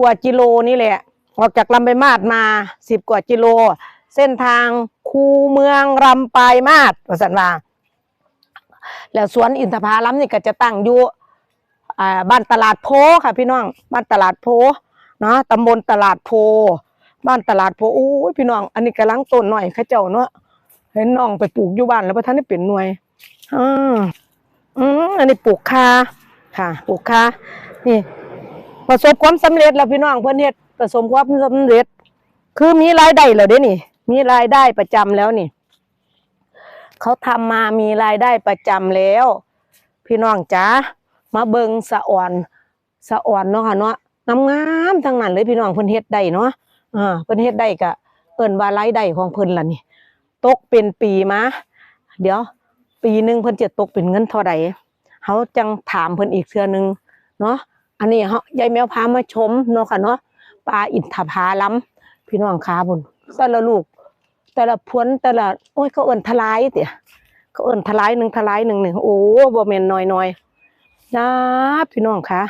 กว่ากิโลนี่แหละ ออกจากลำไปมาดมาสิบกว่ากิโล เส้นทางคูเมืองลำปลายมาดว่าสันว่าแล้วสวนอินทผลัมนี่ก็จะตั้งอยู่บ้านตลาดโพค่ะพี่น้อง บ้านตลาดโพเนาะตำบลตลาดโพ บ้านตลาดโพอู้ยพี่น้อง อันนี้กำลังต้นหน่อยข้าเจ้าเนาะเห็นน้องไปปลูกอยู่บ้านแล้วพระท่านได้เปลี่ยนหน่วยอ่าอืมอันนี้ปลูกคาค่ะ ปลูกคานี่ ประสบความสำเร็จแล้วพี่น้องเพื่อนเฮ็ดประสบความสำเร็จ คือมีรายได้แล้วเด้นี่ มีรายได้ประจำแล้วนี่เขาทำมามีรายได้ประจำแล้ว พี่น้องจ๋ามาเบิงสะอ่อนสะอ่อนเนาะค่ะเนาะงามงามทั้งนั้นเลยพี่น้องเพิ่นเฮ็ดได้เนาะอ่าเพิ่นเฮ็ดได้ก็เอิ้นว่ารายได้ของเพิ่นล่ะนี่ตกเป็นปีมาเดี๋ยว ปีหนึ่งเพิ่นจะตกเป็นเงินเท่าใดเฮาจังถามเพิ่นอีกเทื่อนึงเนาะ อันนี้เฮายายแมวพามาชมเนาะค่ะเนาะปลาอินทผลัมพี่น้องขาบุญแต่ละลูก แต่ละพวนแต่ละโอ้ยเขาเอิ้นทลายเตี่ยเขาเอิ้นทลายหนึ่งทลายหนึ่งนี่โอ้บ่แม่นน้อยนะพี่น้องคะ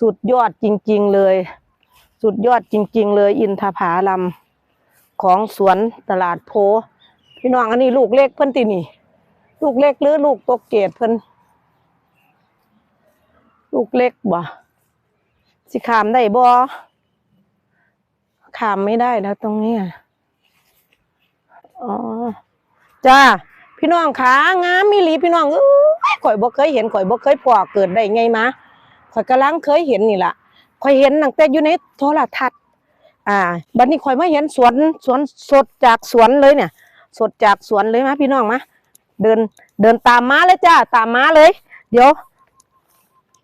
สุดยอดจริง ๆเลย สุดยอดจริง ๆ เลย อินทผลัมของสวนตลาดโพ พี่น้องอันนี้ลูกเล็กเพิ่นตินี่ ลูกเล็กหรือลูกตกเกตเพิ่นลูกเล็กบ่ สิขามได้บ่ขามไม่ได้แล้วตรงนี้อ๋อจ้าพี่น้องขางามมีลีพี่น้องเอ้ยข่อยบ่เคยเห็นข่อยบ่เคยพอเกิดได้ไงมาข่อยกำลังเคยเห็นนี่ล่ะข่อยเห็นตั้งแต่อยู่ในโทรทัศน์อ่า บัดนี้ข่อยมาเห็นสวนสวนสดจากสวนเลยเนี่ย สดจากสวนเลยมาพี่น้องมาเดินเดินตามมาเลยจ้าตามมาเลย เดี๋ยว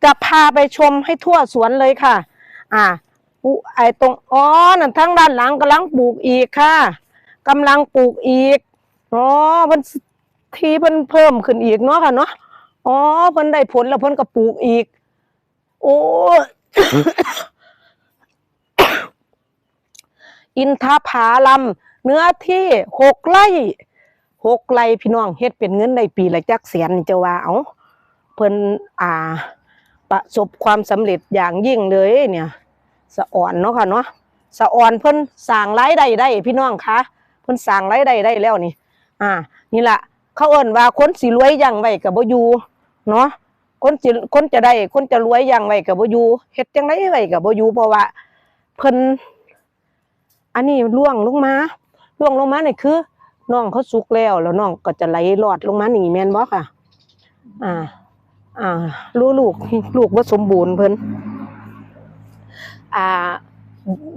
จะพาไปชมให้ทั่วสวนเลยค่ะ อ่าปูไอตรงอ๋อนั่นทั้งด้านหลังกำลังปลูกอีกค่ะกำลังปลูกอีกอ๋อเพิ่นทีเพิ่นเพิ่มขึ้นอีกเนาะค่ะเนาะอ๋อเพิ่นได้ผลแล้วเพิ่นก็ปลูกอีก โอ้ยอินทผลัมเนื้อที่หกไร่หกไร่พี่น้องเฮ็ดเป็นเงินได้ปีละจักแสนจะว่าเอาเพิ่นอ่า ประสบความสำเร็จอย่างยิ่งเลยเนี่ยสะอ่อนเนาะค่ะเนาะสะอ่อนเพิ่นสร้างรายได้ได้พี่น้องคะเพิ่นสร้างรายได้ได้แล้วนี่ อ่า นี่ละเขาเอิ้นว่าคนสิรวยอย่างไว้กับบ่อยู่เนาะคนสิคนจะได้คนจะรวยอย่างไว้กับบ่อยู่เฮ็ดจังไดไว้กับบ่อยู่เพราะว่าเพิ่นอันนี้ล่วงลงมาล่วงลงมาเนี่ยคือน้องเขาสุกแล้วแล้วน้องก็จะไหลรอดลงมาหนีแม่นบ่ค่ะ อ่า อ่ารู้ลูกลูกว่าสมบูรณ์เพิ่นอ่า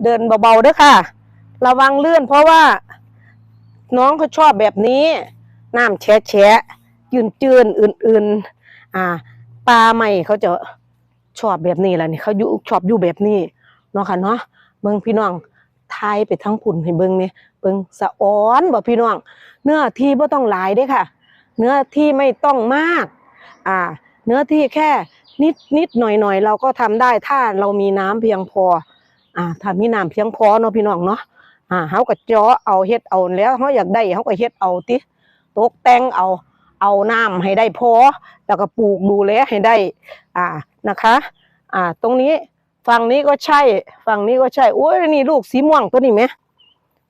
เดินเบาๆเด้อค่ะ ระวังเลื่อนเพราะว่า น้องเขาชอบแบบนี้ น้ำแฉะแฉะยืนจืนอื่น ๆ อ่าปลาใหม่เขาจะชอบแบบนี้แหละนี่เขาอยู่ชอบอยู่แบบนี้เนาะค่ะเนาะเบิ่งพี่น้องทายไปทั้งผุ่นให้เบิ่งนี่เบิ่งสะอ้อนบ่พี่น้อง เนื้อที่บ่ต้องหลายเด้อค่ะ เนื้อที่ไม่ต้องมาก อ่า เนื้อที่แค่นิดนิดหน่อยหน่อยเราก็ทำได้ถ้าเรามีน้ำเพียงพอ อ่าถ้ามีน้ำเพียงพอเนาะพี่น้องเนาะอ่าเฮาก็เจาะเอาเฮ็ดเอาแล้วเฮาอยากได้เฮาก็เฮ็ดเอาติตกแต่งเอาเอาน้ำให้ได้พอ แล้วก็ปลูกดูแลให้ได้ อ่านะคะ อ่า ตรงนี้ฝั่งนี้ก็ใช่ ฝั่งนี้ก็ใช่โอ้ยนี่ลูกสีม่วงตัวนี้ไหม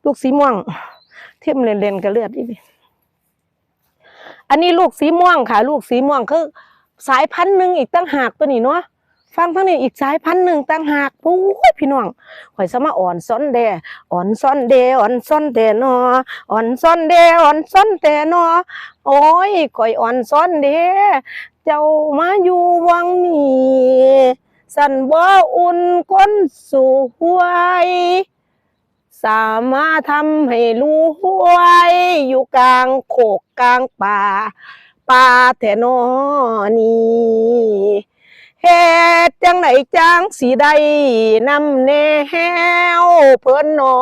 ลูกสีม่วง เทียมเลนๆกับเลือดอีนี่อันนี้ลูกสีม่วงค่ะ ลูกสีม่วงคือ สายพันธุ์หนึ่งอีกตั้งหากตัวนี้เนาะฟังทั้งนี้อีกสายพันธุ์หนึ่งตั้งหากโอ้ยพี่น้องข่อยสมาอ่อนซ้อนแดอ่อนซ้อนเดอ่อนซ้อนแดนออ่อนซ้อนเดอ่อนซ้อนแดนอโอ้ยข่อยอ่อนซ้อนเดเจ้ามาอยู่วังนี้สันบ่อุ่นคนสวยสามารถทำให้รู้ไว้อยู่กลางโขกกลางป่า ป่าแถนอนี่เฮ็ดจังไหนจังสีได้นำแนวเพิ่นนอ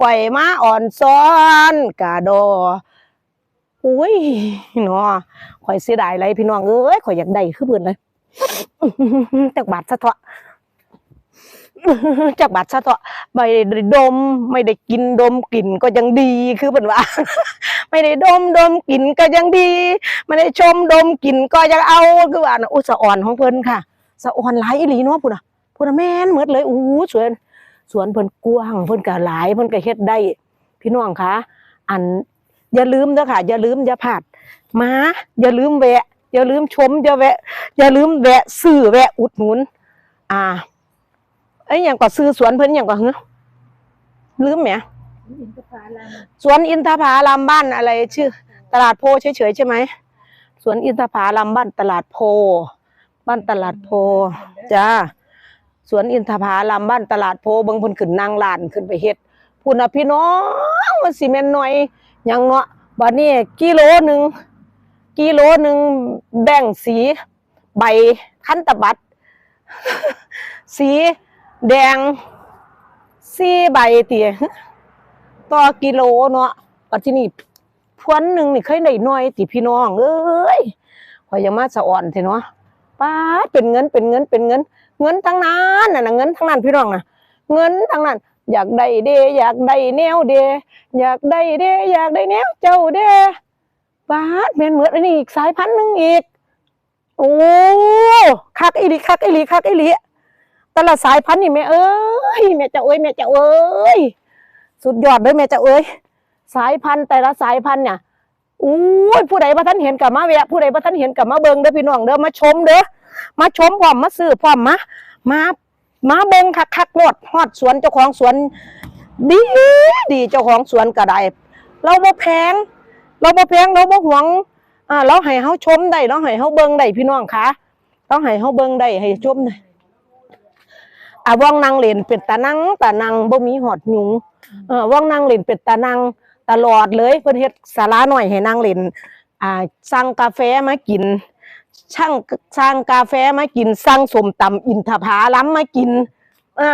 ก่มาอ่อนซ้อนกาดออุ้ยเนาะข่อยเสียดายไรพี่น้องเอ้ยข่อยอยากได้คือเพิ่นเลยจักบาทซะเถอะ จากบัตรซะเถอะไม่ได้ดม ไม่ได้กินดมกลิ่นก็ยังดีคือเป็นว่า ไม่ได้ดมดมกลิ่นก็ยังดี ไม่ได้ชมดมกลิ่นก็ยังเอาคือว่าอุสะอ่อนของเพิ่นค่ะสะอ่อนหลายอีหลีเนาะพุ่นน่ะพุ่นะแม่นหมดเลยอู้สวนสวนเพิ่นกว้างเพิ่นก็หลายเพิ่นก็เฮ็ดได้ พี่น้องคะอันอย่าลืมเด้อค่ะ อย่าลืมอย่าพลาดมาอย่าลืมแวะ อย่าลืมชมอย่าแวะ อย่าลืมแวะซื้อแวะอุดหนุน อ่า อ้ยอย่างก็ซื้อสวนเพิ่นอย่างก็เฮ้ลืมแหมอินทผลัมสวนอินทผาลัมบ้านอะไรชื่อ ตลาดโพเฉยๆใช่ไหมสวนอินทผาลัมบ้านตลาดโพ บ้านตลาดโพจ้าสวนอินทผาลัมบ้านตลาดโพบิ่งพิ่นขึ้นนางลานขึ้นไปเฮ็ดพุ่นน่ะพี่น้องมันสิแม่นหน่อยยังเนาะบัดนี้กิโลหนึ่งกิโลหนึ่งแบ่งสี ใบคันตะบัดสี แดงสีใบเตียต่อกิโลเนาะปัจจุบันพวนหนึ่งนี่เคยได้น้อยติพี่น้อง เอ้ยข่อยยังมาสะอ่อนเถอะเนาะป้าเป็นเงินเป็นเงินเป็นเงิน เงินทั้งนั้นน่ะเงินทั้งนั้นพี่น้องน่ะ เงินทั้งนั้น อยากได้เดอยากได้แนวเดอยากได้เดอยากได้แนวเจ้าเดป้าดแม่นเหมือนอันนี้อีกสายพันธุ์หนึ่งอีก โอ้คักอีหลีคักอีหลีคักอีหลี แต่ละสายพันธุ์นี่แม่เอ้ยแม่เจ้าเอ้ยแม่เจ้าเอ้ยสุดยอดเลยแม่เจ้าเอ้ยสายพันธุ์แต่ละสายพันธุ์เนี่ยอู้ยผู้ใดพระท่านเห็นกับมาแวะผู้ใดพระท่านเห็นกับมาเบิงเด้อพี่น้องเด้อมาชมเด้อมาชมพร้อมมาซื้อพร้อมมามามาเบิงคักคักๆโลดฮอดสวนเจ้าของสวน ดีดีเจ้าของสวนก็ได้เราบ่แพง เราบ่แพงเราบ่หวงอ่าเราให้เฮาชมได้เราให้เฮาเบิงได้พี่น้องคะเราให้เฮาเบิงได้ให้ชมได้ อะว่องนางเล่นเป็นตานังตานังบ่มีหอดยุงเออว่างนั่งเล่นเป็ดตานั่งตลอดเลยเพิ่นเฮ็ดศาลาหน่อยให้นั่งเล่นอ่าสั่งกาแฟมากินช่างสั่งกาแฟมากินสั่งส้มตำอินทผาลัมมากินอ่า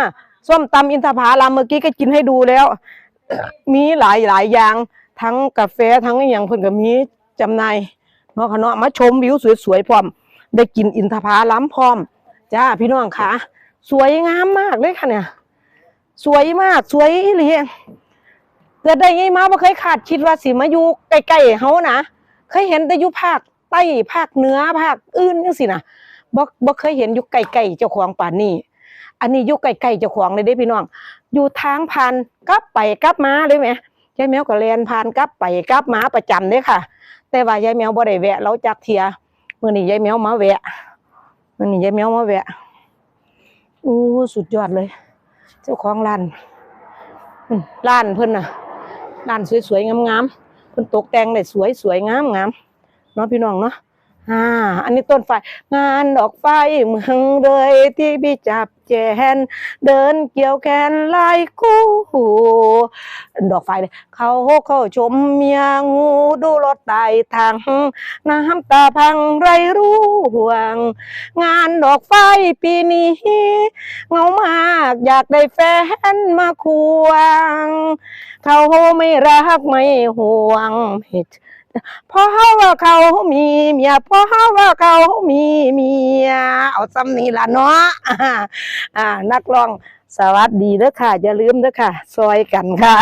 ส้มตำอินทผาลัมเมื่อกี้ก็กินให้ดูแล้ว มีหลายหลายอย่างทั้งกาแฟทั้งอหย่างเพิ่นก็มีจำหน่ายเนาะค่ะเนาะมาชมวิวสวยๆพร้อม ได้กินอินทผาลัมพร้อมจ้าพี่น้องค่ะ สวยงามมากเลยค่ะเนี่ย สวยมากสวยอีหลีเกิดได้ไงมาบ่เคยขาดคิดว่าสิมาอยู่ใกล้ๆเฮานะเคยเห็นแต่อยู่ภาคใต้ภาคเหนือภาคอื่นจังซี่นะบ่บ่เคยเห็นอยู่ใกล้ๆเจ้าของป่านนี้อันนี้อยู่ใกล้ๆเจ้าของเลยเด้พี่น้อง อยู่ทางผ่านกลับไปกลับมาเลยแหมยายแมวก็แล่นผ่านกลับไปกลับมาประจำเด้ค่ะ แต่ว่ายายแมวบ่ได้แวะเราจักเทียมื้อนี้ยายแมวมาแวะมื้อนี้ยายแมวมาแวะ อู้สุดยอดเลย เจ้าของร้านร้านเพิ่นน่ะร้านสวยๆงามๆเพิ่นตกแต่งได้สวยๆงามๆเนาะพี่น้องเนาะ อ่าอันนี้ต้นไฟงานดอกไฟเมืองเลยที่พี่จับแจนเดินเกี่ยวแขนลายคู่ดอกไฟเลยเขาเข้าชมเมียงูดูรถไต่ทางน้ำตาพังไรรู้ห่วง งานดอกไฟปีนี้เงามากอยากได้แฟนมาควง เขาไม่รักไม่ห่วงไม่ เพราะว่าเขามีเมียเพราะว่าเขามีเมียเอาซ้ำนี้ละเนาะอ่าอ่า นักร้องสวัสดีเด้อค่ะ อย่าลืมเด้อค่ะ ซอยกันค่ะ